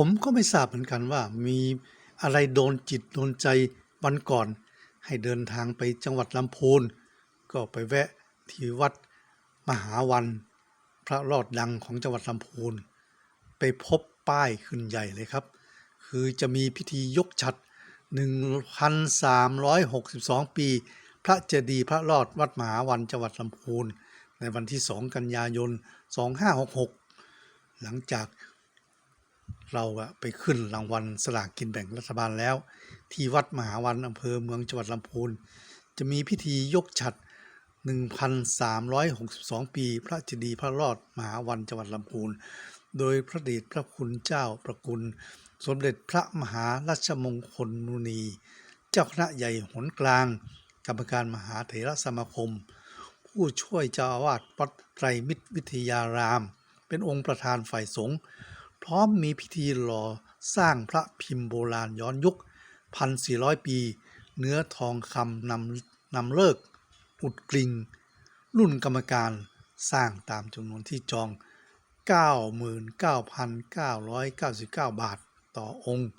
ผมก็ไม่ทราบเหมือนกันว่ามีอะไรโดนจิตโดนใจวันก่อน ให้เดินทางไปจังหวัดลำพูนก็ไปแวะที่วัดมหาวัน พระรอดดังของจังหวัดลำพูนไปพบป้ายขึ้นใหญ่เลยครับ คือจะมีพิธียกฉัด 1,362 ปี พระเจดีย์พระรอดวัดมหาวันจังหวัดลำพูนในวันที่ 2 กันยายน 2566 หลังจาก เราอะไปขึ้นรางวัลสลากกินแบ่งรัฐบาลแล้ว ที่วัดมหาวันอำเภอเมืองจังหวัดลำพูนจะมีพิธียกฉัด 1,362 ปี พระเจดีย์พระรอดมหาวันจังหวัดลำพูนโดยพระเดชพระคุณเจ้าประคุณสมเด็จพระมหารัชมงคลมุนี เจ้าคณะใหญ่หนกลาง กรรมการมหาเถรสมาคม ผู้ช่วยเจ้าอาวาสวัดไตรมิตรวิทยาราม เป็นองค์ประธานฝ่ายสงฆ์ พร้อมมีพิธีหล่อสร้างพระพิมพ์โบราณย้อนยุค 1,400 ปี เนื้อทองคำนำนำเลิก อุดกลิง รุ่นกรรมการสร้างตามจำนวนที่จอง 99,999 บาทต่อองค์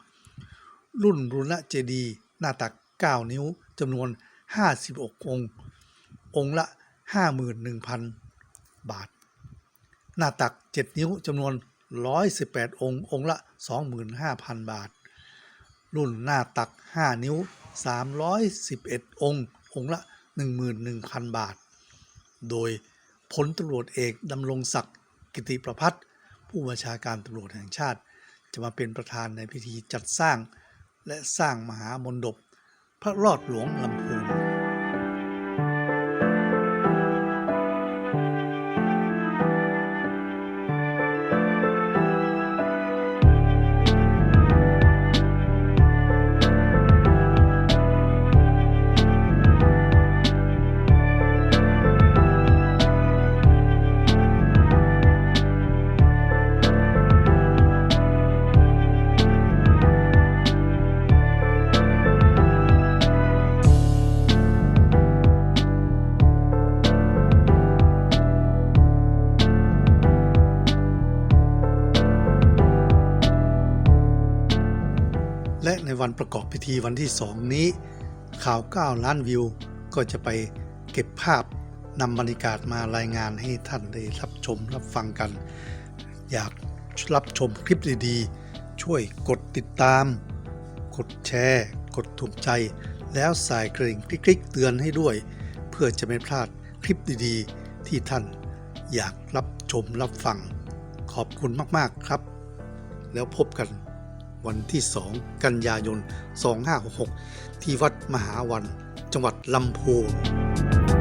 รุ่นรุณเจดี หน้าตัก 9 นิ้วจำนวน 56 องค์ องค์ละ 51,000 บาท หน้าตัก 7 นิ้วจำนวน 118 องค์ องค์ละ 25,000 บาท รุ่นหน้าตัก 5 นิ้ว 311 องค์ องค์ละ 11,000 บาท โดยพลตำรวจเอกดำรงศักดิ์กิติประพัฒน์ผู้บัญชาการตำรวจแห่งชาติ จะมาเป็นประธานในพิธีจัดสร้าง และสร้างมหามนดบพระรอดหลวงลำพูน และในวันประกอบพิธีวันที่สองนี้ ข่าว 9 ล้านวิว ก็จะไปเก็บภาพนำบรรยากาศมารายงานให้ท่านได้รับชมรับฟังกัน อยากรับชมคลิปดีๆ ช่วยกดติดตาม กดแชร์ กดถูกใจ แล้วใส่กระดิ่งคลิกๆเตือนให้ด้วย เพื่อจะไม่พลาดคลิปดีๆ ที่ท่านอยากรับชมรับฟัง ขอบคุณมากๆครับ แล้วพบกัน วันที่ 2 กันยายน 2566 ที่วัดมหาวัน จังหวัดลำพูน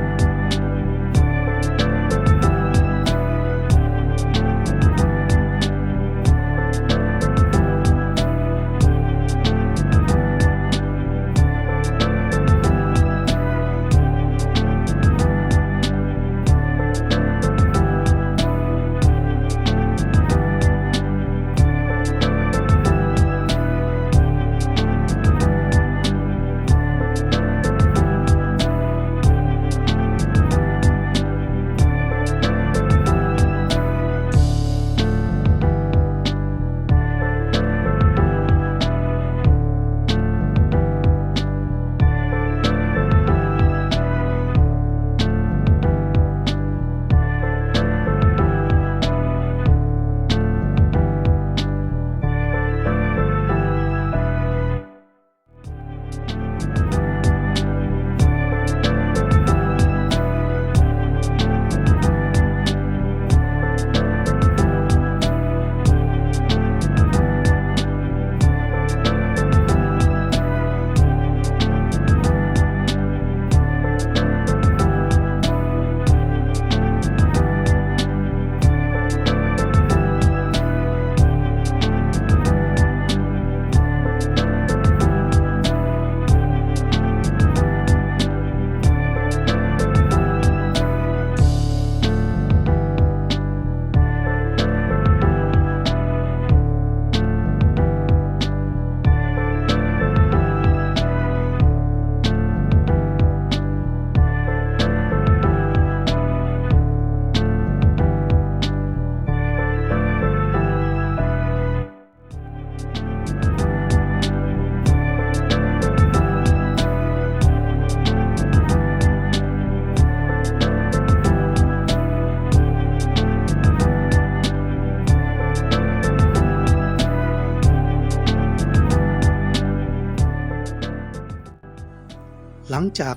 ลังจาก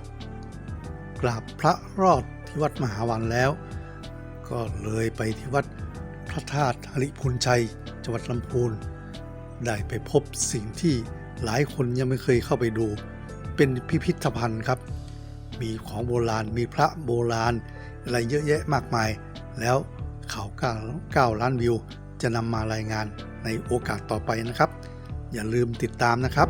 กราบพระรอดที่วัดมหาวันแล้ว ก็เลยไปที่วัดพระธาตุหริพุนชัยจังหวัดลำพูนได้ไปพบสิ่งที่หลายคนยังไม่เคยเข้าไปดู เป็นพิพิธภัณฑ์ครับ มีของโบราณมีพระโบราณ อะไรเยอะแยะมากมาย แล้วข่าวก้า9ล้านวิว จะนำมารายงานในโอกาสต่อไปนะครับ อย่าลืมติดตามนะครับ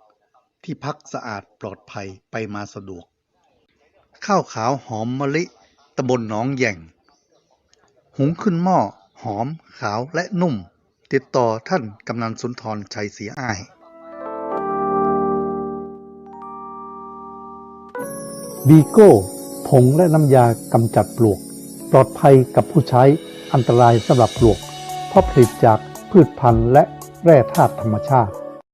ที่พักสะอาดปลอดภัยไปมาสะดวก ข้าวขาวหอมมะลิตำบลหนองแย่ง หุงขึ้นหม้อหอมขาวและนุ่ม ติดต่อท่านกำนันสุนทรชัยศรีอ้ายบีโก้ผงและน้ำยากำจัดปลวก ปลอดภัยกับผู้ใช้อันตรายสำหรับปลวก เพราะผลิตจากพืชพันธุ์และแร่ธาตุธรรมชาติ